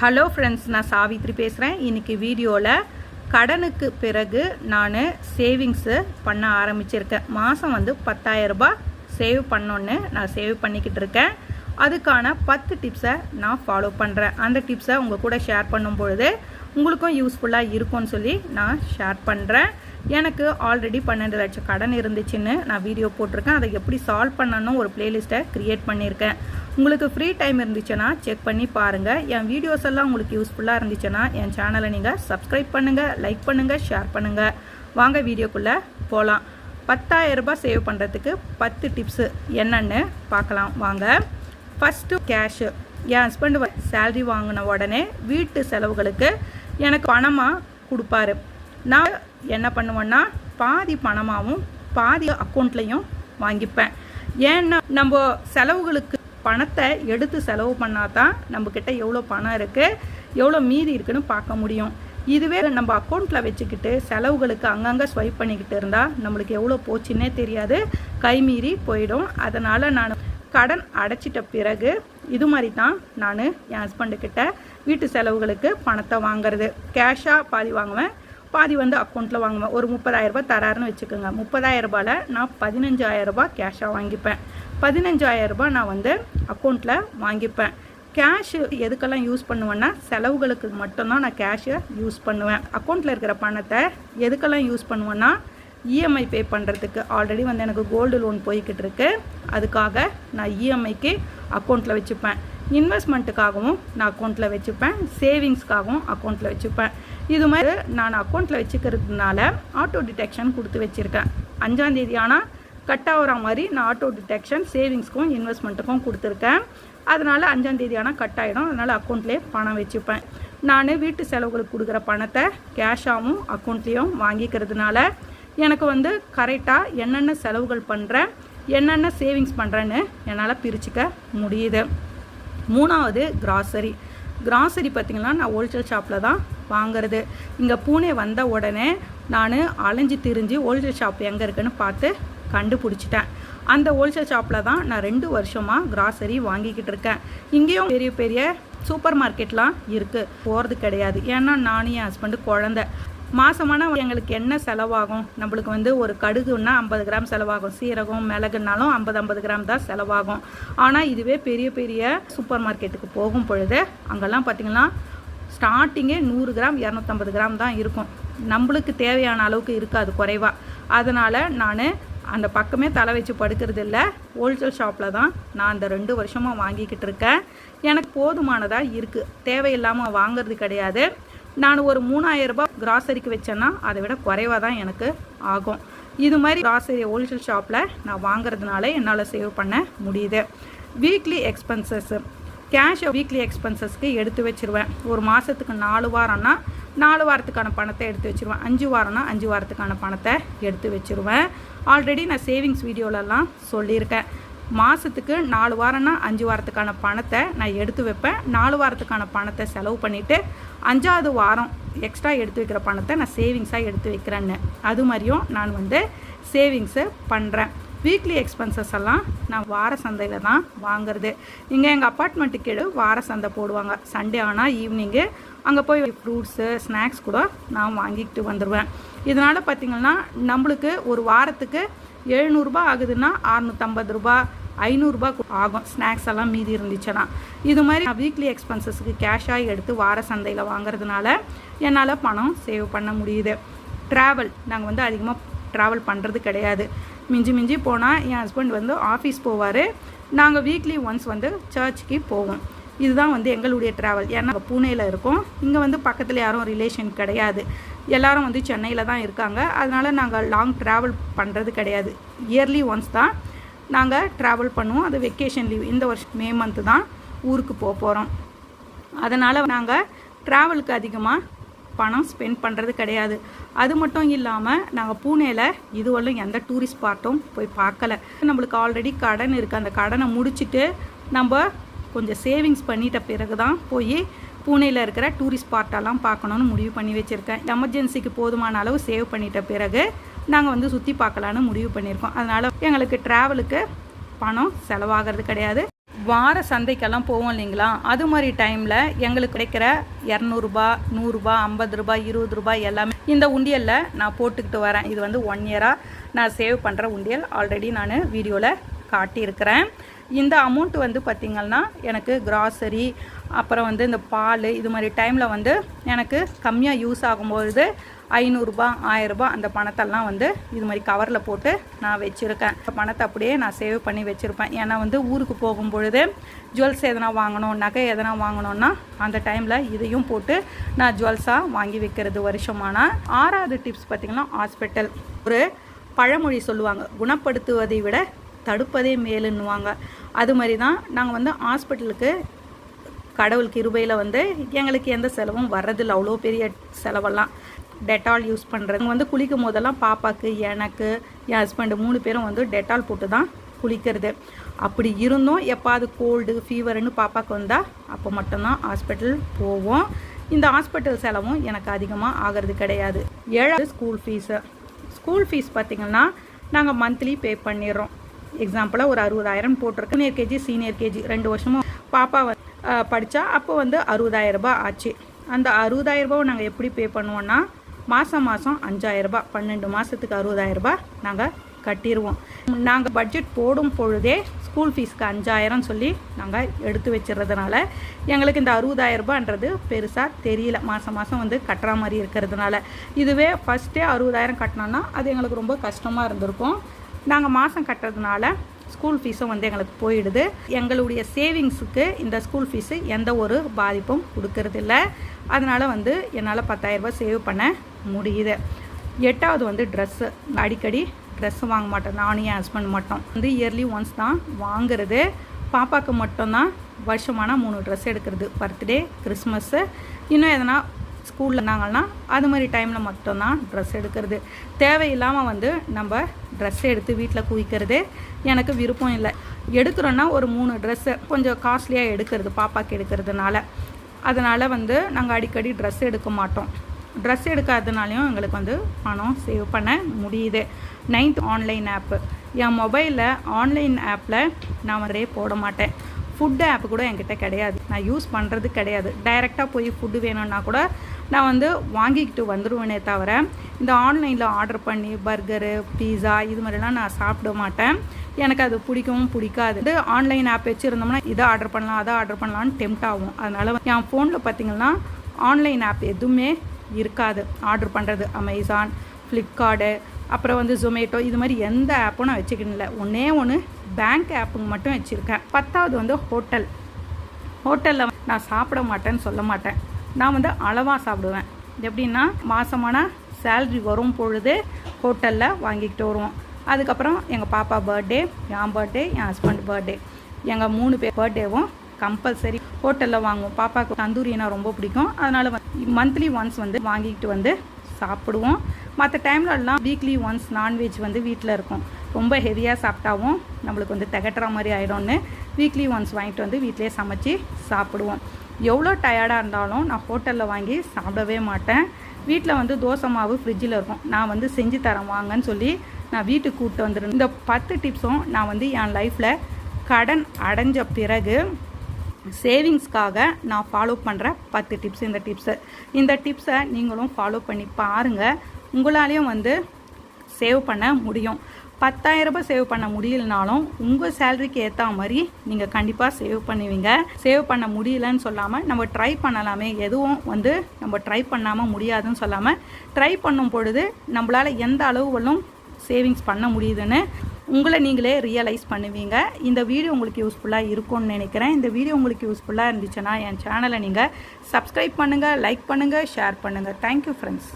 Hello friends நான் சாவித்ரி பேசுகிறேன் இன்றைக்கி வீடியோவில் கடனுக்கு பிறகு நான் சேவிங்ஸு பண்ண ஆரம்பிச்சிருக்கேன். மாதம் வந்து பத்தாயிரரூபா சேவ் பண்ணோன்னு நான் சேவ் பண்ணிக்கிட்டு இருக்கேன். அதுக்கான பத்து டிப்ஸை நான் ஃபாலோ பண்ணுறேன் அந்த டிப்ஸை உங்கள் கூட ஷேர் பண்ணும் பொழுது உங்களுக்கும் யூஸ்ஃபுல்லாக இருக்கும்னு சொல்லி நான் ஷேர் பண்ணுறேன் எனக்கு ஆல்ரெடி பன்னெண்டு லட்சம் கடன் இருந்துச்சுன்னு நான் வீடியோ போட்டிருக்கேன். அதை எப்படி சால்வ் பண்ணணும்? ஒரு பிளேலிஸ்ட்டை க்ரியேட் பண்ணியிருக்கேன். உங்களுக்கு ஃப்ரீ டைம் இருந்துச்சுன்னா செக் பண்ணி பாருங்கள் என் வீடியோஸ் எல்லாம் உங்களுக்கு யூஸ்ஃபுல்லாக இருந்துச்சுன்னா என் சேனலை நீங்கள் சப்ஸ்கிரைப் பண்ணுங்கள் லைக் பண்ணுங்கள் ஷேர் பண்ணுங்கள் வாங்க வீடியோக்குள்ளே போகலாம் பத்தாயிரரூபா சேவ் பண்ணுறதுக்கு பத்து டிப்ஸு என்னன்னு பார்க்கலாம். வாங்க. ஃபஸ்ட்டு கேஷு என் ஹஸ்பண்டு சேல்ரி வாங்கின உடனே வீட்டு செலவுகளுக்கு எனக்கு பணமாக கொடுப்பாரு. நான் என்ன பண்ணுவேன்னா பாதி பணமாகவும் பாதி அக்கௌண்ட்லேயும் வாங்கிப்பேன். ஏன்னா நம்ம செலவுகளுக்கு பணத்தை எடுத்து செலவு பண்ணால் தான் நம்மக்கிட்ட எவ்வளோ பணம் இருக்குது எவ்வளோ மீதி இருக்குன்னு பார்க்க முடியும். இதுவே நம்ம அக்கௌண்ட்டில் வச்சுக்கிட்டு செலவுகளுக்கு அங்கங்கே ஸ்வைப் பண்ணிக்கிட்டு இருந்தால் நம்மளுக்கு எவ்வளோ போச்சுன்னே தெரியாது. கைமீறி போயிடும். அதனால் நான் கடன் அடைச்சிட்ட பிறகு இது மாதிரி தான் நான் என் ஹஸ்பண்டுக்கிட்ட வீட்டு செலவுகளுக்கு பணத்தை வாங்குறது. கேஷாக பாதி வாங்குவேன் பாதி வந்து அக்கௌண்ட்டில் வாங்குவேன். ஒரு முப்பதாயிரம் ரூபாய் தராருன்னு வச்சுக்கோங்க. முப்பதாயிரம் ரூபாயில் நான் பதினஞ்சாயிரம் ரூபாய் கேஷாக வாங்கிப்பேன். பதினஞ்சாயிரம் ரூபாய் நான் வந்து அக்கௌண்ட்டில் வாங்கிப்பேன். கேஷு எதுக்கெல்லாம் யூஸ் பண்ணுவேன்னா செலவுகளுக்கு மட்டும்தான் நான் கேஷை யூஸ் பண்ணுவேன். அக்கௌண்ட்டில் இருக்கிற பணத்தை எதுக்கெல்லாம் யூஸ் பண்ணுவேன்னா இஎம்ஐ பே பண்ணுறதுக்கு ஆல்ரெடி வந்து எனக்கு கோல்டு லோன் போய்கிட்டு இருக்கு. அதுக்காக நான் இஎம்ஐக்கு அக்கௌண்ட்டில் வச்சுப்பேன். இன்வெஸ்ட்மெண்ட்டுக்காகவும் நான் அக்கௌண்ட்டில் வச்சுப்பேன். சேவிங்ஸ்க்காகவும் அக்கௌண்ட்டில் வச்சுப்பேன். இது மாதிரி நான் அக்கௌண்ட்டில் வச்சுக்கிறதுனால ஆட்டோ டிடெக்ஷன் கொடுத்து வச்சுருக்கேன். அஞ்சாந்தேதி ஆனால் கட் ஆகிற மாதிரி நான் ஆட்டோ டிடெக்ஷன் சேவிங்ஸ்க்கும் இன்வெஸ்ட்மெண்ட்டுக்கும் கொடுத்துருக்கேன். அதனால் அஞ்சாந்தேதி ஆனால் கட் ஆகிடும் அதனால் அக்கௌண்ட்லேயே பணம் வச்சுப்பேன். நான் வீட்டு செலவுகளுக்கு கொடுக்குற பணத்தை கேஷாகவும் அக்கௌண்ட்லேயும் வாங்கிக்கிறதுனால எனக்கு வந்து கரெக்டாக என்னென்ன செலவுகள் பண்ணுறேன் என்னென்ன சேவிங்ஸ் பண்ணுறேன்னு என்னால் பிரிச்சுக்க முடியுது. மூணாவது கிராசரி கிராசரி பார்த்திங்கன்னா நான் ஹோல்சேல் ஷாப்பில் தான் வாங்குறது. இங்கே பூனே வந்த உடனே நான் அலைஞ்சு திரிஞ்சு ஹோல்சேல் ஷாப் எங்கே இருக்குன்னு பார்த்து கண்டுபிடிச்சிட்டேன். அந்த ஹோல்சேல் ஷாப்பில் தான் நான் ரெண்டு வருஷமாக கிராசரி வாங்கிக்கிட்டு இருக்கேன். இங்கேயும் பெரிய பெரிய சூப்பர் மார்க்கெட்லாம் இருக்குது போகிறது கிடையாது. ஏன்னா நானும் என் ஹஸ்பண்டு குழந்த. மாதமான எங்களுக்கு என்ன செலவாகும்? நம்மளுக்கு வந்து ஒரு கடுகுன்னா ஐம்பது கிராம் செலவாகும். சீரகம் மிளகுனாலும் ஐம்பது ஐம்பது கிராம் தான் செலவாகும். ஆனால் இதுவே பெரிய பெரிய சூப்பர் மார்க்கெட்டுக்கு போகும் பொழுது அங்கெல்லாம் பார்த்திங்கன்னா ஸ்டார்டிங்கே நூறு கிராம் இரநூத்தம்பது கிராம் தான் இருக்கும். நம்மளுக்கு தேவையான அளவுக்கு இருக்காது குறைவாக அதனால் நான் அந்த பக்கமே தலை வச்சு படுக்கிறது இல்லை. ஹோல்சேல் ஷாப்பில் தான் நான் அந்த ரெண்டு வருஷமாக வாங்கிக்கிட்டு இருக்கேன். எனக்கு போதுமானதாக இருக்குது தேவையில்லாமல் வாங்கிறது கிடையாது. நான் ஒரு மூணாயிரரூபா கிராசரிக்கு வச்சேன்னா அதை விட குறைவாக தான் எனக்கு ஆகும். இது மாதிரி கிராசரி ஹோல்சேல் ஷாப்பில் நான் வாங்குறதுனால என்னால் சேவ் பண்ண முடியுது. வீக்லி எக்ஸ்பென்சஸ்ஸு கேஷை வீக்லி எக்ஸ்பென்சஸ்க்கு எடுத்து வச்சுருவேன். ஒரு மாதத்துக்கு நாலு வாரம்னா நாலு வாரத்துக்கான பணத்தை எடுத்து வச்சுருவேன். அஞ்சு வாரம்னா அஞ்சு வாரத்துக்கான பணத்தை எடுத்து வச்சுருவேன். ஆல்ரெடி நான் சேவிங்ஸ் வீடியோலலாம் சொல்லியிருக்கேன். மாதத்துக்கு நாலு வாரம்னா அஞ்சு வாரத்துக்கான பணத்தை நான் எடுத்து வைப்பேன். நாலு வாரத்துக்கான பணத்தை செலவு பண்ணிவிட்டு அஞ்சாவது வாரம் எக்ஸ்ட்ரா எடுத்து வைக்கிற பணத்தை நான் சேவிங்ஸாக எடுத்து வைக்கிறேன்னு. அது மாதிரியும் நான் வந்து சேவிங்ஸை பண்ணுறேன் வீக்லி எக்ஸ்பென்சஸ் எல்லாம் நான் வார சந்தையில் தான் வாங்குறது. இங்கே எங்கள் அப்பார்ட்மெண்ட்டு கீழே வார சந்தை போடுவாங்க. சண்டே ஆனால் ஈவினிங்கு அங்கே போய் ஃப்ரூட்ஸு ஸ்நாக்ஸ் கூட நான் வாங்கிக்கிட்டு வந்துடுவேன் இதனால் பார்த்திங்கன்னா நம்மளுக்கு ஒரு வாரத்துக்கு எழுநூறுபா ஆகுதுன்னா அறநூற்றம்பது ரூபா ஐநூறுரூபா ஆகும். ஸ்நாக்ஸ் எல்லாம் மீதி இருந்துச்சுன்னா. இது மாதிரி நான் வீக்லி எக்ஸ்பென்சஸ்க்கு கேஷாக எடுத்து வார சந்தையில் வாங்குறதுனால என்னால் பணம் சேவ் பண்ண முடியுது. ட்ராவல் நாங்கள் வந்து அதிகமாக ட்ராவல் பண்ணுறது கிடையாது. மிஞ்சி மிஞ்சி போனால் என் ஹஸ்பண்ட் வந்து ஆஃபீஸ் போவார். நாங்கள் வீக்லி ஒன்ஸ் வந்து சர்ச்சுக்கு போவோம். இதுதான் வந்து எங்களுடைய ட்ராவல் ஏன்னா பூனேயில் இருக்கோம். இங்கே வந்து பக்கத்தில் யாரும் ரிலேஷன் கிடையாது. எல்லாரும் வந்து சென்னையில் தான் இருக்காங்க. அதனால் நாங்கள் லாங் ட்ராவல் பண்ணுறது கிடையாது. இயர்லி ஒன்ஸ் தான் நாங்கள் ட்ராவல் பண்ணுவோம். அது வெக்கேஷன் லீவ் இந்த வருஷம் மே மந்த்து தான் ஊருக்கு போக போகிறோம் அதனால் நாங்கள் ட்ராவலுக்கு அதிகமாக பணம் ஸ்பெண்ட் பண்ணுறது கிடையாது. அது மட்டும் இல்லாமல் நாங்கள் பூனேயில் இதுவரையும் எந்த டூரிஸ்ட் ஸ்பாட்டும் போய் பார்க்கல. நம்மளுக்கு ஆல்ரெடி கடன் இருக்குது அந்த கடனை முடிச்சுட்டு நம்ம கொஞ்சம் சேவிங்ஸ் பண்ணிட்ட பிறகு தான் போய் பூனேயில் இருக்கிற டூரிஸ்ட் ஸ்பாட்டெல்லாம் பார்க்கணுன்னு முடிவு பண்ணி வச்சுருக்கேன். எமர்ஜென்சிக்கு போதுமான அளவு சேவ் பண்ணிட்ட பிறகு நாங்கள் வந்து சுற்றி பார்க்கலான்னு முடிவு பண்ணியிருக்கோம். அதனால் எங்களுக்கு ட்ராவலுக்கு பணம் செலவாகிறது கிடையாது. வார சந்தைக்கெல்லாம் போவோம் இல்லைங்களா? அது மாதிரி டைமில் எங்களுக்கு கிடைக்கிற இரநூறுபா நூறுரூபா ஐம்பது ரூபாய் இருபது ரூபாய் எல்லாமே இந்த உண்டியலில் நான் போட்டுக்கிட்டு வரேன். இது வந்து ஒன் இயராக நான் சேவ் பண்ணுற உண்டியல். ஆல்ரெடி நான் வீடியோவில் காட்டியிருக்கிறேன். இந்த அமௌண்ட் வந்து பார்த்திங்கன்னா எனக்கு கிராசரி அப்புறம் வந்து இந்த பால் இது மாதிரி டைமில் வந்து எனக்கு கம்மியாக யூஸ் ஆகும்பொழுது ஐநூறுரூபா ஆயிரரூபா அந்த பணத்தெல்லாம் வந்து இது மாதிரி கவரில் போட்டு நான் வச்சுருக்கேன். அந்த பணத்தை அப்படியே நான் சேவ் பண்ணி வச்சுருப்பேன். ஏன்னா வந்து ஊருக்கு போகும்பொழுது ஜுவல்ஸ் எதனா வாங்கணும் நகை எதனா வாங்கணும்னா அந்த டைமில் இதையும் போட்டு நான் ஜுவல்ஸாக வாங்கி வைக்கிறது வருஷமான. ஆறாவது டிப்ஸ் பார்த்திங்கன்னா ஹாஸ்பிட்டல் ஒரு பழமொழி சொல்லுவாங்க குணப்படுத்துவதை விட தடுப்பதே மேலுன்னுவாங்க. அது மாதிரி தான் நாங்கள் வந்து ஹாஸ்பிட்டலுக்கு கடவுள் கிருபையில் வந்து எங்களுக்கு எந்த செலவும் வர்றதில்லை. அவ்வளோ பெரிய செலவெல்லாம் டெட்டால் யூஸ் பண்ணுறது வந்து குளிக்கும் போதெல்லாம் பாப்பாக்கு எனக்கு என் ஹஸ்பண்டு மூணு பேரும் வந்து டெட்டால் போட்டு தான் குளிக்கிறது. அப்படி இருந்தும். எப்பாவது கோல்டு ஃபீவர்னு பாப்பாவுக்கு வந்தால் அப்போ மட்டும்தான் ஹாஸ்பிட்டல் போவோம். இந்த ஹாஸ்பிட்டல் செலவும் எனக்கு அதிகமாக ஆகிறது கிடையாது. ஏழாவது ஸ்கூல் ஃபீஸு ஸ்கூல் ஃபீஸ் பார்த்திங்கன்னா நாங்கள் மந்த்லி பே பண்ணிடுறோம். எக்ஸாம்பிளாக ஒரு அறுபதாயிரம் போட்டிருக்கு. ஜூனியர் கேஜி சீனியர் கேஜி ரெண்டு வருஷமும் பாப்பா படித்தா அப்போ வந்து அறுபதாயிரரூபா ஆச்சு. அந்த அறுபதாயிரரூபாவை நாங்கள் எப்படி பே பண்ணுவோன்னா மாதம் மாதம் அஞ்சாயிரரூபா பன்னெண்டு மாதத்துக்கு அறுபதாயிரரூபா நாங்கள் கட்டிடுவோம் நாங்கள் பட்ஜெட் போடும் பொழுதே ஸ்கூல் ஃபீஸ்க்கு அஞ்சாயிரம் சொல்லி நாங்கள் எடுத்து வச்சிடுறதுனால எங்களுக்கு இந்த அறுபதாயிரரூபான்றது பெருசாக தெரியல. மாதம் மாதம் வந்து கட்டுற மாதிரி இருக்கிறதுனால. இதுவே ஃபஸ்ட்டே அறுபதாயிரம் கட்டினோன்னா அது எங்களுக்கு ரொம்ப கஷ்டமாக இருந்திருக்கும். நாங்கள் மாதம் கட்டுறதுனால ஸ்கூல் ஃபீஸும் வந்து எங்களுக்கு போயிடுது. எங்களுடைய சேவிங்ஸுக்கு இந்த ஸ்கூல் ஃபீஸு எந்த ஒரு பாதிப்பும் கொடுக்கறதில்ல. அதனால் வந்து என்னால் பத்தாயிரரூபா சேவ் பண்ண முடியுது. எட்டாவது வந்து ட்ரெஸ்ஸு அடிக்கடி ட்ரெஸ்ஸு வாங்க மாட்டோம். நானும் என் ஹஸ்பண்ட் மட்டும். வந்து இயர்லி ஒன்ஸ் தான் வாங்குறது. பாப்பாவுக்கு மட்டும்தான் வருஷமான மூணு ட்ரெஸ் எடுக்கிறது. பர்த்டே கிறிஸ்மஸ்ஸு இன்னும் எதனா ஸ்கூலில் இருந்தாங்கன்னா அது மாதிரி டைமில் மட்டும்தான் ட்ரெஸ் எடுக்கிறது. தேவையில்லாமல் வந்து நம்ம ட்ரெஸ் எடுத்து வீட்டில் குவிக்கிறது. எனக்கு விருப்பம் இல்லை. எடுக்கிறோன்னா ஒரு மூணு ட்ரெஸ்ஸு கொஞ்சம் காஸ்ட்லியாக எடுக்கிறது பாப்பாக்கு எடுக்கிறதுனால. அதனால் வந்து நாங்கள் அடிக்கடி ட்ரெஸ் எடுக்க மாட்டோம். ட்ரெஸ் எடுக்காதனாலையும் எங்களுக்கு வந்து பணம் சேவ் பண்ண முடியுது. நைன்த் ஆன்லைன் ஆப்பு என் மொபைலில் ஆன்லைன் ஆப்பில் நான் வரே போட மாட்டேன். ஃபுட்டு ஆப் கூட என்கிட்ட கிடையாது. நான் யூஸ் பண்ணுறது கிடையாது. டைரெக்டாக போய் ஃபுட்டு வேணும்னா கூட நான் வந்து வாங்கிக்கிட்டு வந்துடுவேனே தவிர இந்த ஆன்லைனில் ஆர்டர் பண்ணி பர்கரு பீஸா இது மாதிரிலாம் நான் சாப்பிட மாட்டேன். எனக்கு அது பிடிக்கவும் பிடிக்காது. இது ஆன்லைன் ஆப் வச்சுருந்தோம்னா இதை ஆர்டர் பண்ணலாம் அதை ஆர்டர் பண்ணலான்னு டெம்ட் ஆகும். அதனால் என் ஃபோனில் பார்த்திங்கன்னா ஆன்லைன் ஆப் எதுவுமே இருக்காது. ஆர்டர் பண்ணுறது அமேசான் ஃப்ளிப்கார்டு அப்புறம் வந்து ஜொமேட்டோ இது மாதிரி எந்த ஆப்பும் நான் வச்சுக்கணும் ஒன்றே ஒன்று பேங்க் ஆப்புங்க மட்டும் வச்சுருக்கேன். பத்தாவது வந்து ஹோட்டல் ஹோட்டலில் நான் சாப்பிட மாட்டேன்னு சொல்ல மாட்டேன். நான் வந்து அளவாக சாப்பிடுவேன். எப்படின்னா மாதமான சேல்ரி வரும் பொழுது ஹோட்டலில் வாங்கிக்கிட்டு வருவோம். அதுக்கப்புறம் எங்கள் பாப்பா பர்த்டே என் பர்த்டே என் ஹஸ்பண்ட் பர்த்டே எங்கள் மூணு பேர் பர்த்டேவும் கம்பல்சரி ஹோட்டலில் வாங்குவோம். பாப்பாவுக்கு தந்தூரினா ரொம்ப பிடிக்கும். அதனால் மந்த்லி ஒன்ஸ் வந்து வாங்கிக்கிட்டு வந்து சாப்பிடுவோம். மற்ற டைம்லலாம் வீக்லி ஒன்ஸ் நான்வெஜ் வந்து வீட்டில் இருக்கும். ரொம்ப ஹெவியாக சாப்பிட்டாவும் நம்மளுக்கு வந்து திகட்டுற மாதிரி ஆகிடும்னு வீக்லி ஒன்ஸ் வாங்கிட்டு வந்து வீட்டிலே சமைச்சு சாப்பிடுவோம். எவ்வளோ டயர்டாக இருந்தாலும் நான் ஹோட்டலில் வாங்கி சாப்பிடவே மாட்டேன். வீட்டில் வந்து தோசை மாவு ஃப்ரிட்ஜில் இருக்கும். நான் வந்து செஞ்சு தரேன் வாங்கன்னு சொல்லி நான் வீட்டுக்கு கூப்பிட்டு வந்துடுவேன் இந்த பத்து டிப்ஸும் நான் வந்து என் லைஃப்பில் கடன் அடைஞ்ச பிறகு சேவிங்ஸ்க்காக நான் ஃபாலோ பண்ணுற பத்து டிப்ஸ் இந்த டிப்ஸு இந்த டிப்ஸை நீங்களும் ஃபாலோ பண்ணி பாருங்கள் உங்களாலேயும் வந்து சேவ் பண்ண முடியும். ரூபாய் சேவ் பண்ண முடியலனாலும் உங்கள் சேலரிக்கு ஏற்ற மாதிரி நீங்கள் கண்டிப்பாக சேவ் பண்ணுவீங்க. சேவ் பண்ண முடியலன்னு சொல்லாமல் நம்ம ட்ரை பண்ணலாமே. எதுவும் வந்து நம்ம ட்ரை பண்ணாமல் முடியாதுன்னு சொல்லாமல் ட்ரை பண்ணும் பொழுது நம்மளால் எந்த அளவுகளும் சேவிங்ஸ் பண்ண முடியுதுன்னு உங்களை நீங்களே ரியலைஸ் பண்ணுவீங்க. இந்த வீடியோ உங்களுக்கு யூஸ்ஃபுல்லாக இருக்கும்னு நினைக்கிறேன். இந்த வீடியோ உங்களுக்கு யூஸ்ஃபுல்லாக இருந்துச்சுன்னா என் சேனலை நீங்கள் சப்ஸ்கிரைப் பண்ணுங்கள் லைக் பண்ணுங்கள் ஷேர் பண்ணுங்கள் தேங்க்யூ ஃப்ரெண்ட்ஸ்